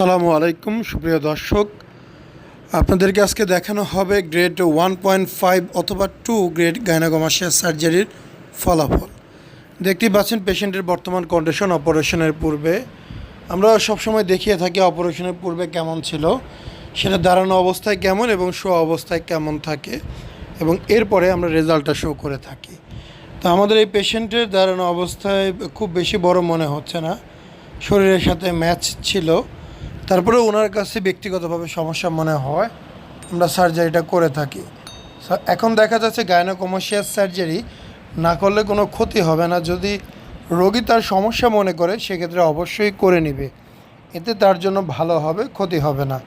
আসসালামু আলাইকুম, সুপ্রিয় দর্শক। আপনাদেরকে আজকে দেখানো হবে গ্রেড ওয়ান পয়েন্ট ফাইভ অথবা টু গ্রেড গাইনাগোমাসিয়া সার্জারির ফলাফল। দেখতেই পাচ্ছেন পেশেন্টের বর্তমান কন্ডিশন অপারেশনের পূর্বে। আমরা সবসময় দেখিয়ে থাকি অপারেশনের পূর্বে কেমন ছিল। সেটা দাঁড়ানো অবস্থায় কেমন এবং শো অবস্থায় কেমন থাকে এবং এরপরে আমরা রেজাল্টটা শো করে থাকি। তো আমাদের এই পেশেন্টের দাঁড়ানো অবস্থায় খুব বেশি বড় মনে হচ্ছে না। শরীরের সাথে ম্যাচ ছিল। তারপরে ওনার কাছে ব্যক্তিগতভাবে সমস্যা মনে হয়। আমরা সার্জারিটা করে থাকি। এখন দেখা যাচ্ছে গায়নোকমার্শিয়াল সার্জারি না করলে কোনো ক্ষতি হবে না। যদি রোগী তার সমস্যা মনে করে, সেক্ষেত্রে অবশ্যই করে নেবে। এতে তার জন্য ভালো হবে, ক্ষতি হবে না।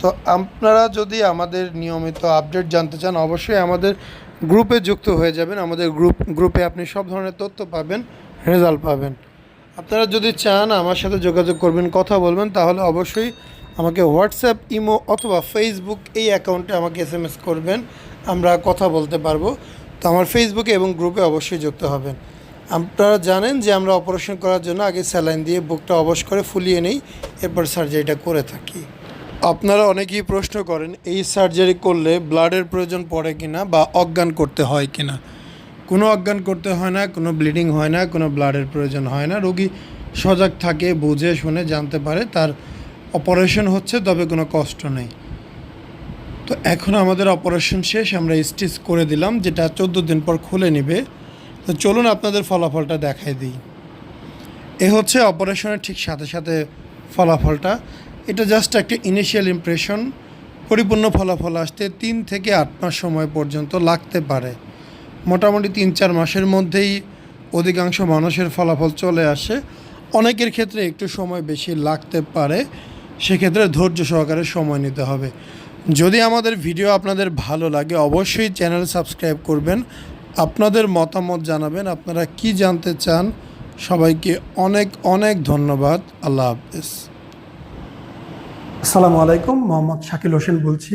তো আপনারা যদি আমাদের নিয়মিত আপডেট জানতে চান, অবশ্যই আমাদের গ্রুপে যুক্ত হয়ে যাবেন। আমাদের গ্রুপ, গ্রুপে আপনি সব ধরনের তথ্য পাবেন, রেজাল্ট পাবেন। আপনারা যদি চান আমার সাথে যোগাযোগ করবেন, কথা বলবেন, তাহলে অবশ্যই আমাকে হোয়াটসঅ্যাপ ইমো অথবা ফেসবুক এই অ্যাকাউন্টে আমাকে এস এম এস করবেন, আমরা কথা বলতে পারব। তো আমার ফেসবুকে এবং গ্রুপে অবশ্যই যুক্ত হবেন। আপনারা জানেন যে আমরা অপারেশন করার জন্য আগে স্যালাইন দিয়ে বুকটা অবশ করে ফুলিয়ে নেই, এরপর সার্জারিটা করে থাকি। আপনারা অনেকেই প্রশ্ন করেন, এই সার্জারি করলে ব্লাডের প্রয়োজন পড়ে কিনা বা অজ্ঞান করতে হয় কিনা? কোনো অজ্ঞান করতে হয় না, কোনো ব্লিডিং হয় না, কোনো ব্লাডের প্রয়োজন হয় না। রোগী সজাগ থাকে, বুঝে, শুনে, জানতে পারে, তার অপারেশন হচ্ছে, তবে কোনো কষ্ট নেই। তো এখন আমাদের অপারেশন শেষ, আমরা স্টিচ করে দিলাম, যেটা চোদ্দ দিন পর খুলে নেবে। তো চলুন আপনাদের ফলাফলটা দেখাই দিই। এ হচ্ছে অপারেশনের ঠিক সাথে সাথে ফলাফলটা। এটা জাস্ট একটা ইনিশিয়াল ইমপ্রেশন পরিপূর্ণ ফলাফল আসতে তিন থেকে আট মাস সময় পর্যন্ত লাগতে পারে। মোটামুটি তিন চার মাসের মধ্যেই অধিকাংশ মানুষের ফলাফল চলে আসে। অনেকের ক্ষেত্রে একটু সময় বেশি লাগতে পারে, সেক্ষেত্রে ধৈর্য সহকারে সময় নিতে হবে। যদি আমাদের ভিডিও আপনাদের ভালো লাগে, অবশ্যই চ্যানেল সাবস্ক্রাইব করবেন। আপনাদের মতামত জানাবেন, আপনারা কি জানতে চান? সবাইকে অনেক অনেক ধন্যবাদ। আল্লাহ হাফেজ। আসসালামু আলাইকুম, মোহাম্মদ শাকিল হোসেন বলছি।